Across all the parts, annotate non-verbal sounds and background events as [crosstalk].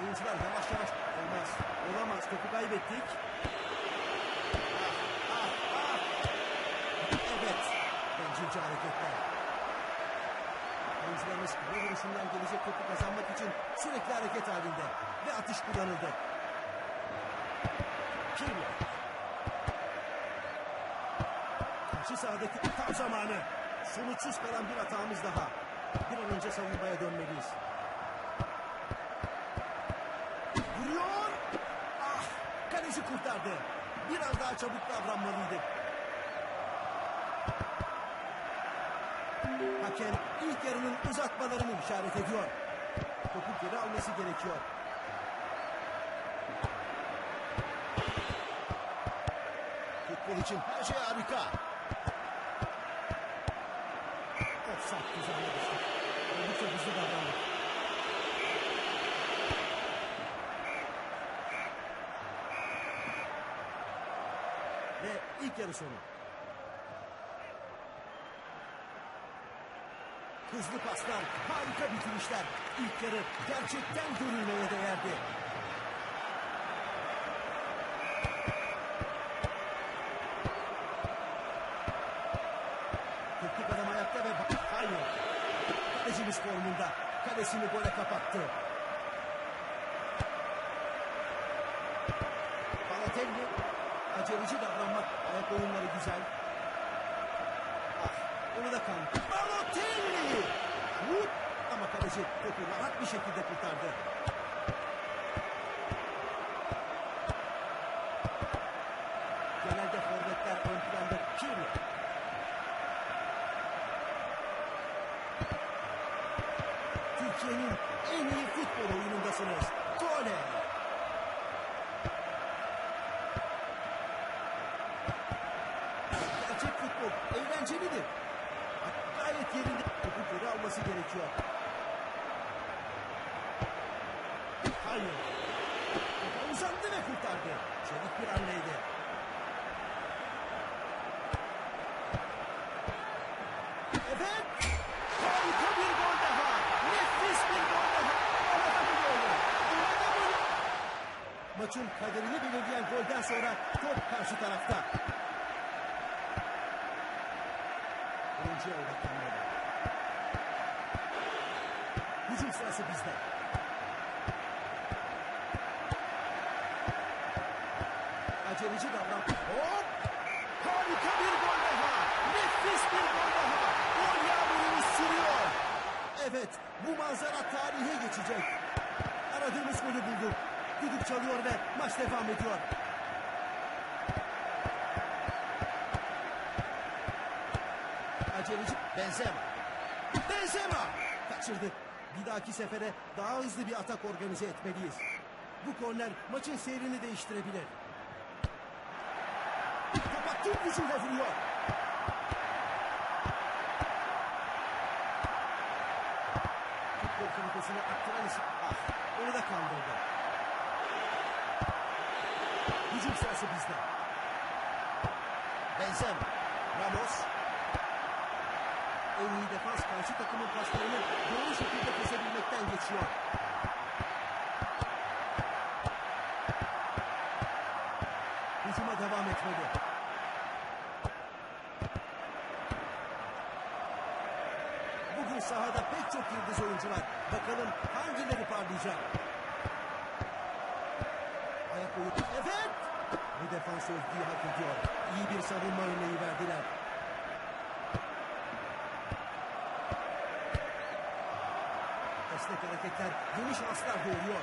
Oyuncular yavaş yavaş olmaz. Olamaz. Topu kaybettik. Ah, ah, ah. Evet. Bencilce hareketler. Oyuncularımız kale vuruşundan gelecek topu kazanmak için sürekli hareket halinde. Ve atış kullanıldı. Kirli. Karşı sahadaki tam zamanı. Sonuçsuz kalan bir hatamız daha. Bir an önce savunmaya dönmeliyiz. Vuruyor. Ah, kaleci kurtardı. Biraz daha çabuk davranmalıydı. Hakem ilk yarının uzatmalarını işaret ediyor. Topu geri alması gerekiyor. Futbol için her şey harika. Offside tuzağına düştük. Oldukça hızlı davrandık. Ve ilk yarı sonu. Hızlı paslar, harika bitirişler. İlk yarı gerçekten görülmeye değerdi. Teknik adam ayakta ve hayır. Kalecimiz formunda. Kalesini gole kapattı. Balotelli aceleci davranmak ayak oyunları güzel. Onu da kan. Balotelli! Vur! Ama kaleci topu rahat bir şekilde kurtardı. Genelde forvetler ön planda Pirlo. Türkiye'nin en iyi futbol oyunundasınız. Gole! Gerçek futbol eğlencelidir. Gayet yerinde topu geri alması gerekiyor. Topu uzandı ve kurtardı. Çelik bir hamleydi. Evet. Harika bir gol daha. Nefis bir gol daha. Anadolu golü. Anadolu. Maçın kaderini belirleyen golden sonra top karşı tarafta. Oyuncuya odaklanmalı. Hücum sırası bizde. Aceleci davran. Hop! Harika bir gol daha. Nefis bir gol daha. Gol yağmurunu sürüyor. Evet, bu manzara tarihe geçecek. Aradığımız golü bulduk. Düdük çalıyor ve maç devam ediyor. Aceleci Benzema. Benzema! Kaçırdı. Bir dahaki sefere daha hızlı bir atak organize etmeliyiz. Bu korner maçın seyrini değiştirebilir. Topa tüm gücüyle vuruyor. Futbol komitesine aktaran isim. Ah, onu da kandırdı. Hücum sırası bizde. Benzema. Ramos. En iyi defans karşı takımın paslarını doğru şekilde kesebilmekten geçiyor. Hücuma devam etmeli. Bugün sahada pek çok yıldız oyuncu var. Bakalım hangileri parlayacak? Ayak oyunu. Evet! Bu defans övgüyü hak ediyor. İyi bir savunma örneği verdiler. esnek hareketler yeni şanslar doğuruyor.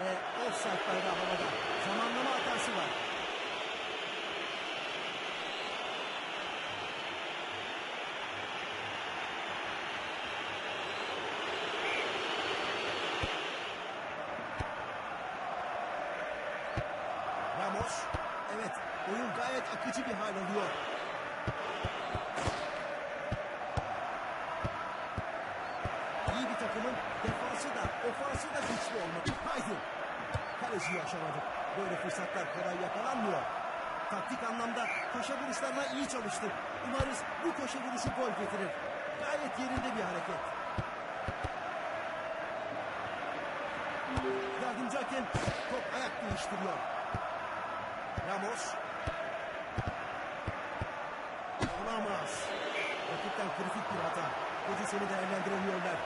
Ve offside bayrağı havada. Zamanlama hatası var. Ramos. Evet, oyun gayet akıcı bir hal alıyor. İyi bir takımın defansı da ofansı da güçlü olmalı. Haydi. Kaleciyi aşamadık. Böyle fırsatlar kolay yakalanmıyor. Taktik anlamda köşe vuruşlarına iyi çalıştık. Umarız bu köşe vuruşu gol getirir. Gayet yerinde bir hareket. Yardımcı hakem top ayak değiştiriyor. Ramos. Olamaz. Rakipten kritik bir hata. Pozisyonu değerlendiremiyorlar.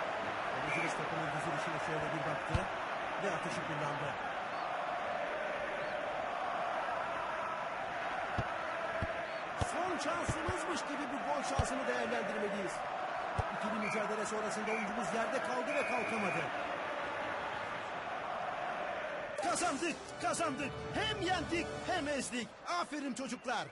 Kalecilik takımın dizilişine şöyle bir baktı ve atışı kullandı. Son şansımızmış gibi bu gol şansını değerlendirmeliyiz. İkili mücadele sonrasında oyuncumuz yerde kaldı ve kalkamadı. Kazandık, kazandık. Hem yendik hem ezdik. Aferin çocuklar.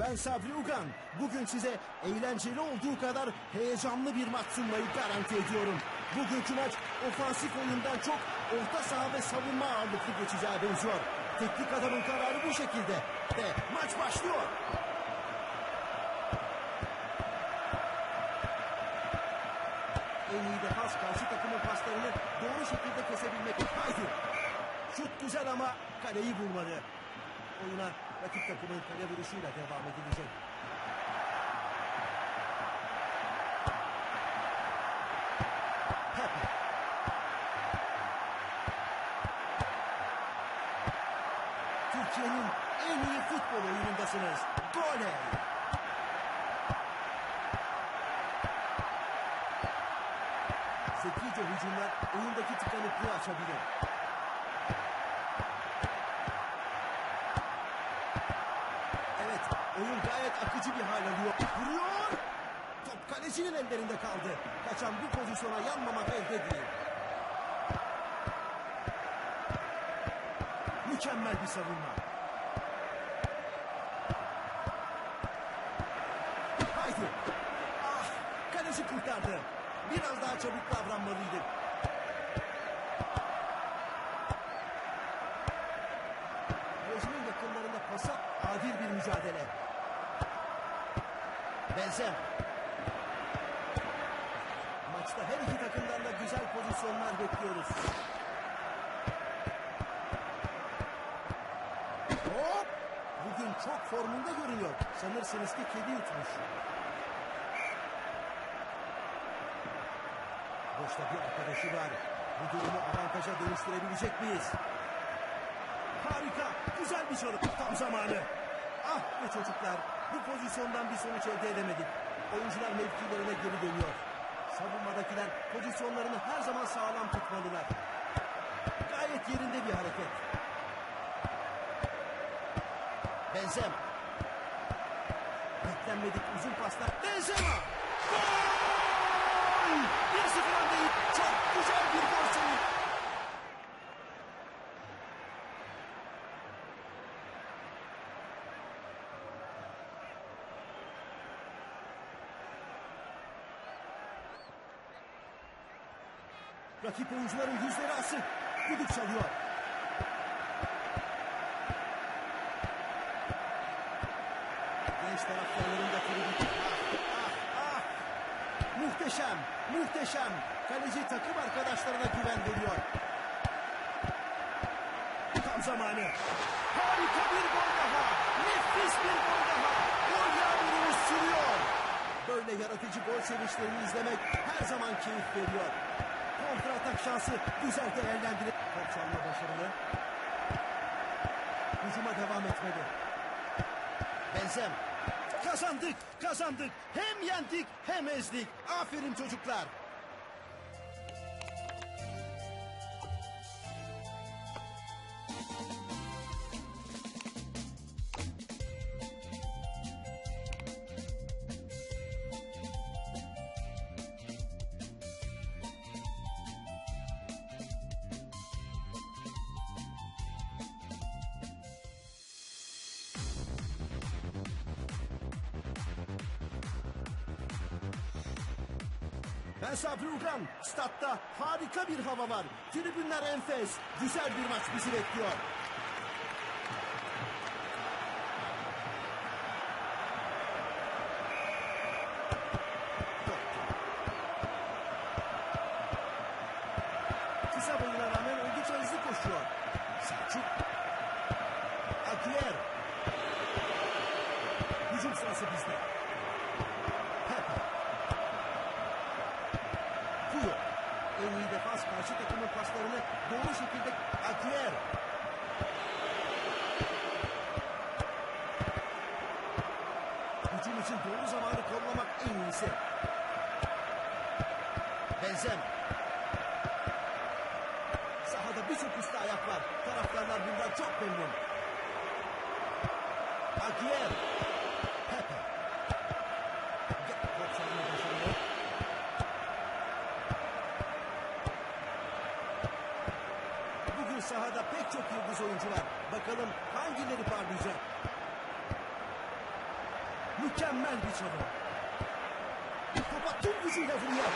Ben Sabri Ugan. Bugün size eğlenceli olduğu kadar heyecanlı bir maç sunmayı garanti ediyorum. Bugünkü maç ofansif oyundan çok orta saha ve savunma ağırlıklı geçeceğe benziyor. Teknik adamın kararı bu şekilde. Ve maç başlıyor. En iyi defans karşı takımın paslarını doğru şekilde kesebilmek. Haydi. Şut güzel ama kaleyi bulmadı. Oyuna rakip takımın kale vuruşuyla devam edilecek. Pepe. [laughs] Türkiye'nin en iyi futbol oyunundasınız. Gole. Zekice hücumlar oyundaki tıkanıklığı açabilir. Evet, oyun gayet akıcı bir hal alıyor. Vuruyor. Top kalecinin ellerinde kaldı. Kaçan bu pozisyona yanmamak elde değil. Mükemmel bir savunma. Haydi. Ah, kaleci kurtardı. Biraz daha çabuk davranmalıydı. Kalecinin yakınlarında pasa adil bir mücadele. Benzem. Maçta her iki takımdan da güzel pozisyonlar bekliyoruz. Hop! Bugün çok formunda görünüyor. Sanırsınız ki kedi yutmuş. Boşta bir arkadaşı var. Bu durumu avantaja dönüştürebilecek miyiz? Harika. Güzel bir çalım. Tam zamanı. Ah be çocuklar. Bu pozisyondan bir sonuç elde edemedik. Oyuncular mevkilerine geri dönüyor. Savunmadakiler pozisyonlarını her zaman sağlam tutmalılar. Gayet yerinde bir hareket. Benzem. Beklenmedik uzun paslar. Benzema. Gol! 1-0 öndeyim. Çok güzel bir gol senin. Rakip oyuncuların yüzleri asık. Düdük çalıyor. Genç taraftarların da tribün. Ah, ah, ah. Muhteşem, muhteşem. Kaleci takım arkadaşlarına güven veriyor. Tam zamanı. Harika bir gol daha. Nefis bir gol daha. Gol yağmurunu sürüyor. Böyle yaratıcı gol sevinçlerini izlemek her zaman keyif veriyor. Kontra atak şansı güzel değerlendirip top çalma başarılı. Hücuma devam etmedi. Benzem. Kazandık, kazandık. Hem yendik hem ezdik. Aferin çocuklar. Ben Sabri Ugan. Statta harika bir hava var. Tribünler enfes. Güzel bir maç bizi bekliyor. Kısa boyuna rağmen oldukça hızlı koşuyor. Selçuk. Aguier. Hücum sırası bizde. Pepe. Puyo. En iyi defans karşı takımın paslarını doğru şekilde Aguier. Hücum için doğru zamanı kollamak en iyisi. Benzem. Sahada birçok üstü ayak var. Taraftarlar bundan çok memnun. Aguier. Pepe. Top çalma başarılı. Bugün sahada pek çok yıldız oyuncu var. Bakalım hangileri parlayacak? Mükemmel bir çalım. Topa tüm gücüyle vuruyor.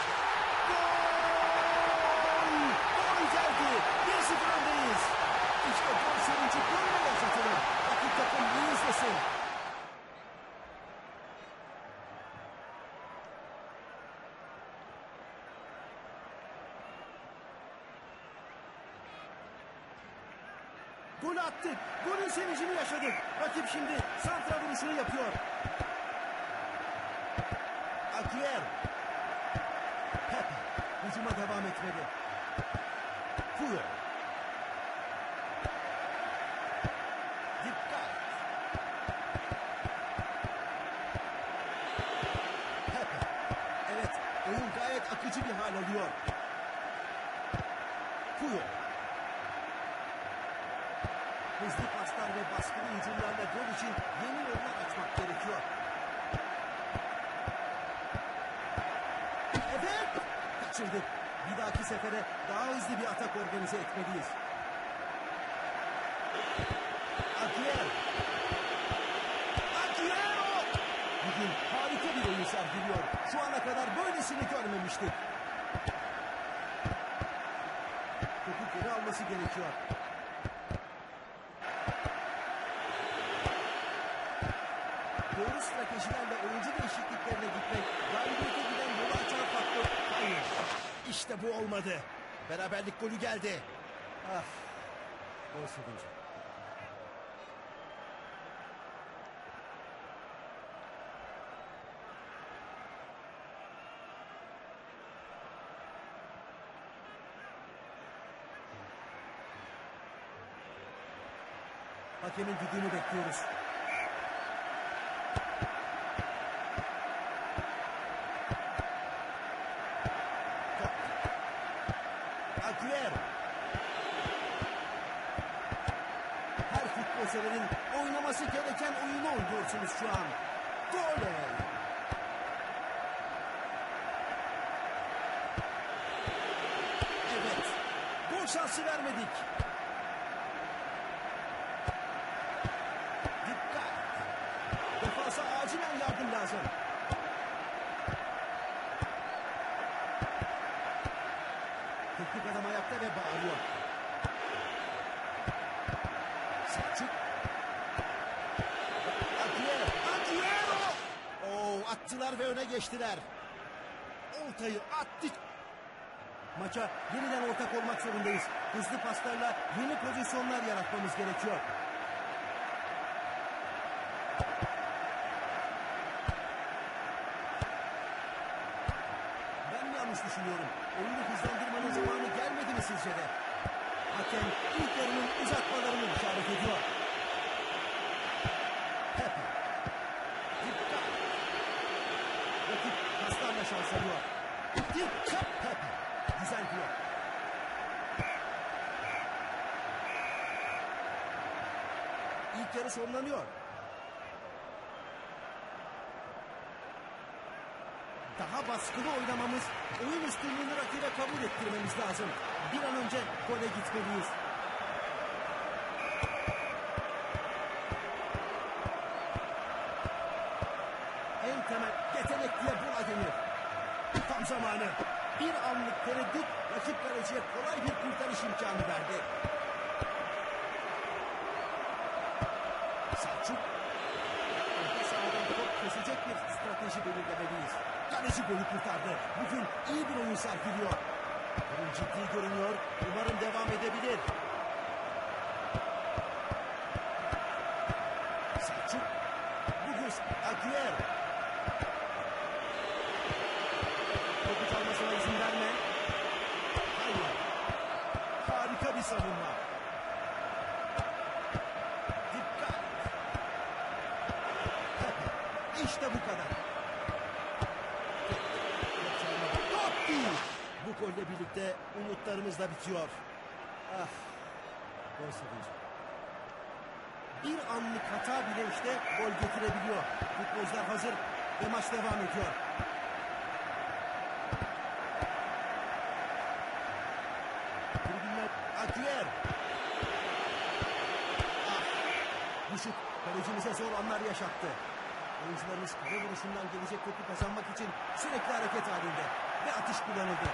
Gol geldi. 1-0 öndeyiz. İşte gol sevinci böyle yaşatılır. Rakip takım iyi izlesin. Gol attık. Golün sevincini yaşadık. Rakip şimdi santra vuruşunu yapıyor. Akiyer. Pepe. Hücuma devam etmedi. Puyol. Dikkat. Pepe. Evet, oyun gayet akıcı bir hal alıyor. Puyol. Hızlı paslar ve baskılı hücumlarla gol için yeni yollar açmak gerekiyor. Evet! Kaçırdık. Bir dahaki sefere daha hızlı bir atak organize etmeliyiz. Akiyer. Akiero! Bugün harika bir oyun sergiliyor. Şu ana kadar böylesini görmemiştik. Topu geri alması gerekiyor. Doğru stratejilerle oyuncu değişikliklerine gitmek, galibiyete giden yolu açan faktör. Hayır. İşte bu olmadı. Beraberlik golü geldi. Ah. Gol sevinci. Hakemin düdüğünü bekliyoruz. Oynuyorsunuz şu an. Gol! Evet. Gol şansı vermedik. Dikkat. Defansa acilen yardım lazım. Teknik adam ayakta ve bağırıyor. Selçuk. Aguero. Aguero. Oo, attılar ve öne geçtiler. Oltayı attık. Maça yeniden ortak olmak zorundayız. Hızlı paslarla yeni pozisyonlar yaratmamız gerekiyor. Ben mi yanlış düşünüyorum? Oyunu hızlandırmanın zamanı gelmedi mi sizce de? Hakem ilk yarının uzatmalarını işaret ediyor. Pepe. Dikkat. Rakip paslarla şans alıyor. Dikkat Pepe. Güzel diyor. İlk yarı sonlanıyor. Daha baskılı oynamamız, oyun üstünlüğünü rakibe kabul ettirmemiz lazım. Bir an önce gole gitmeliyiz. En temel yetenek diye buna denir. Tam zamanı. Bir anlık tereddüt rakip kaleciye kolay bir kurtarış imkanı verdi. Selçuk. Orta sahadan top kesecek bir strateji belirlemeliyiz. Kaleci golü kurtardı. Bugün iyi bir oyun sergiliyor. Durum ciddi görünüyor. Umarım devam edebilir. Selçuk. Bugün Aguero. Topu çalmasına izin verme. Hayır. Harika bir savunma. Dikkat. Pepe. İşte bu kadar. Top değil. Bu golle birlikte bitiyor. Ah. Gol sevinci. Bir anlık hata bile işte gol getirebiliyor. Futbolcular hazır ve maç devam ediyor. Tribünler Aküyer. Ah. Şut kalecimize zor anlar yaşattı. Oyuncularımız kale vuruşundan gelecek topu kazanmak için sürekli hareket halinde. Ve atış kullanıldı.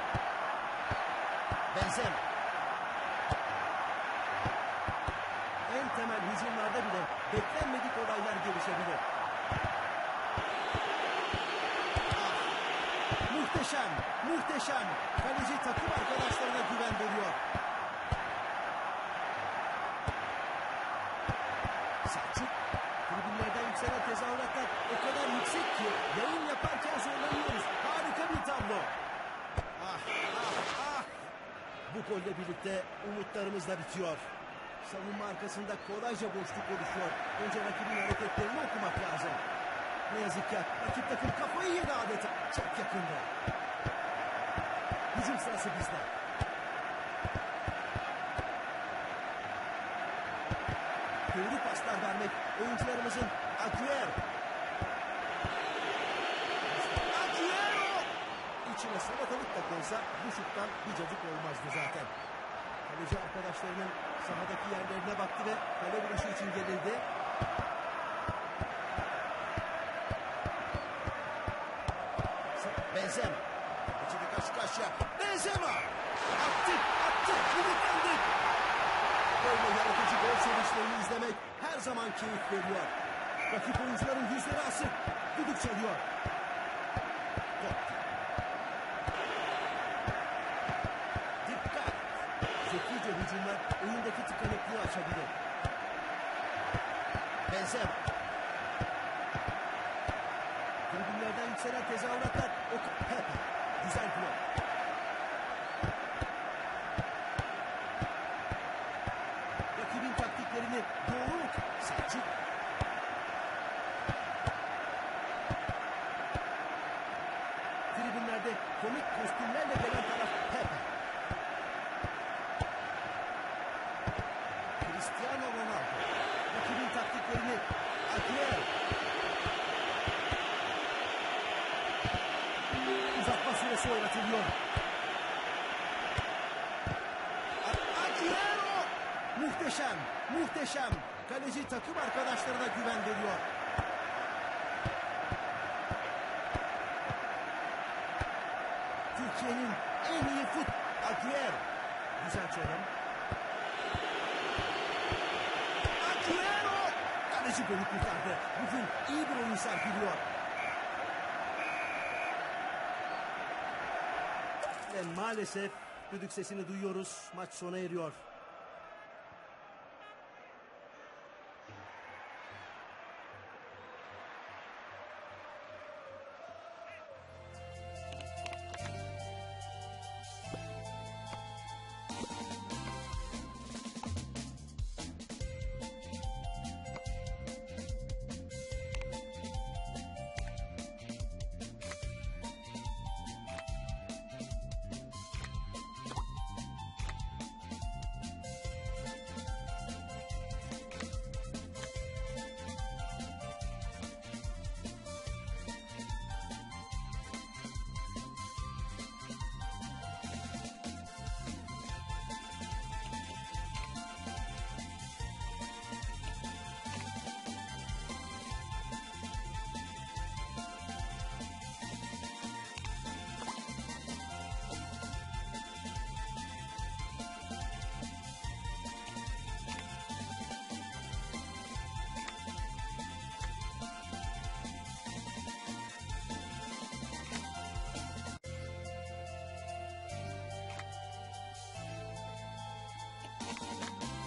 Benzema. En temel hücumlarda bile beklenmedik olaylar gelişebilir. Ah, Muhteşem, muhteşem. Kaleci takım arkadaşlarına güven veriyor. Selçuk, tribünlerden yükselen tezahüratlar o kadar yüksek ki yayın yaparken zorlanıyoruz. Harika bir tablo. Ah, ah. Bu golle birlikte umutlarımız da bitiyor. Savunma arkasında kolayca boşluk oluşuyor. Önce rakibin hareketlerini okumak lazım. Ne yazık ki rakip takım kafayı yedi adeta. Çok yakında. Hücum sırası bizde. Doğru paslar vermek oyuncularımızın Aguero. İçine salatalık da konsa bu şuttan bir cacık olmazdı zaten. Kaleci arkadaşlarının sahadaki yerlerine baktı ve kale vuruşu için gerildi. Benzema. İçeri karşı karşıya. Benzema. Attık, attık, umutlandık. Böyle yaratıcı gol sevinçlerini izlemek her zaman keyif veriyor. Rakip oyuncuların yüzleri asık. Düdük çalıyor. Top. Dikkat. Zekice hücumlar tıkanıklığı açabilir. Benzema. Tribünlerden yükselen tezahüratlar. O Pepe. [laughs] Güzel blok. Rakibin taktiklerini doğru. Selçuk. Tribünlerde komik kostümlerle gelen taraf Pepe. Cristiano Ronaldo. Rakibin taktiklerini Aguero. Uzatma süresi oynatılıyor. A- Aguero! Muhteşem, muhteşem. Kaleci takım arkadaşlarına güven veriyor. Türkiye'nin en iyi fut Aguero. Güzel çalım. Aguero! Kaleci golü kurtardı. Bugün iyi bir oyun sergiliyor. Maalesef düdük sesini duyuyoruz. Maç sona eriyor. あ!